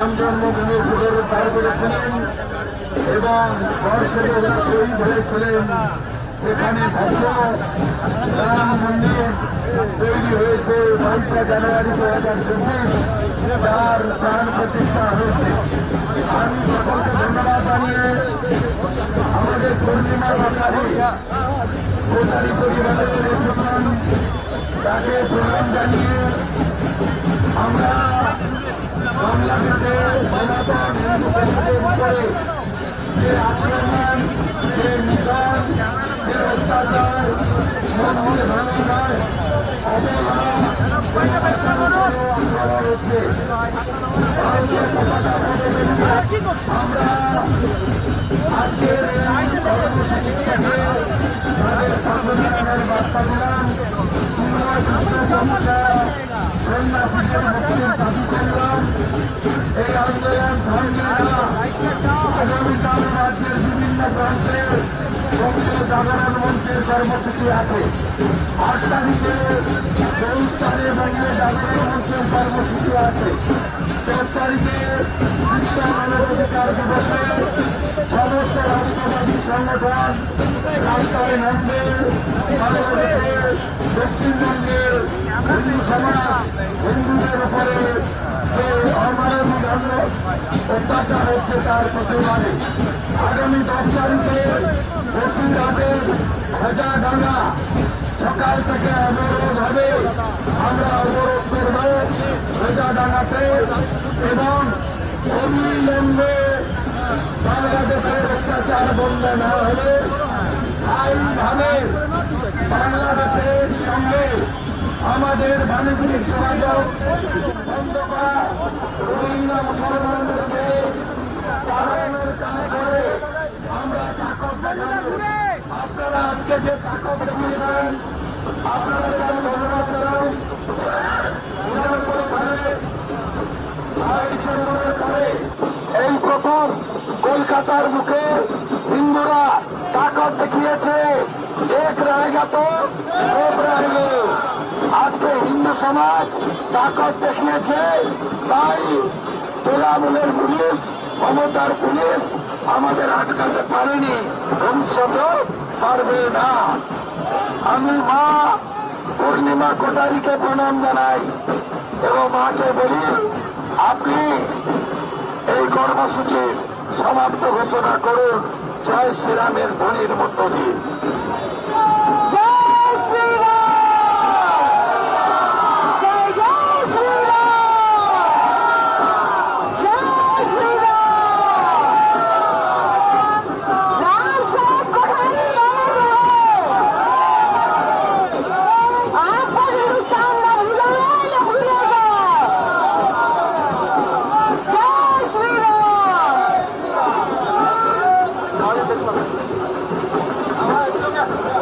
জন্মভূমি যুগের পার এবং বর্ষের শহীদ হয়েছিলেন সেখানে মন্দির তৈরি হয়েছে বাইশে জানুয়ারি দু হাজার চব্বিশ। তার প্রাণ প্রতিষ্ঠা হয়েছে। আমি সকলকে জানিয়ে উপরে যে আক্রমণ যে নিধন যে অত্যাচার মন্দির ভাঙার আমরা আজকের সংবিধানের বার্তা দিলাম আগামীকাল রাজ্যের বিভিন্ন প্রান্তে জাগরণ মঞ্চের কর্মসূচি আছে আট তারিখে চৌস্থানে দাঁড়িয়ে জাগরণ মঞ্চের কর্মসূচি আছে চোদ্দ তারিখে বিশ্ব মানবাধিকার দিবসে সমস্ত রাষ্ট্রবাদী সংগঠন রাস্তায় নামবে বাংলাদেশের পশ্চিমবঙ্গের হিন্দু সমাজ হিন্দুদের উপরে অত্যাচার হচ্ছে তার প্রতিবাদে আগামী দশ তারিখে বসিরহাটের ভেজা ডাঙ্গা সকাল থেকে অবরোধ হবে আমরা অবরোধ করব ভেজা ডাঙ্গাতে এবং অবিলম্বে বাংলাদেশের অত্যাচার বন্ধ না হলে আইনভাবে বাংলাদেশের সঙ্গে আমাদের বাণিজ্যিক যোগাযোগ এই প্রথম কলকাতার মুখে হিন্দুরা তাকত দেখিয়েছে। এক রায়গা তো, এক রায়গে। আজকে হিন্দু সমাজ তাকত দেখিয়েছে, তাই তোলামূলের পুলিশ মমতার পুলিশ আমাদের আটকাতে পারেনি। ভবিষ্যতে পারবে না। আমি মা পূর্ণিমা কোটারিকে প্রণাম জানাই এবং মাকে বলি, আপনি এই কর্মসূচির সমাপ্ত ঘোষণা করুন। জয় শ্রীরামের ধ্বনির মধ্য দিয়ে। yeah.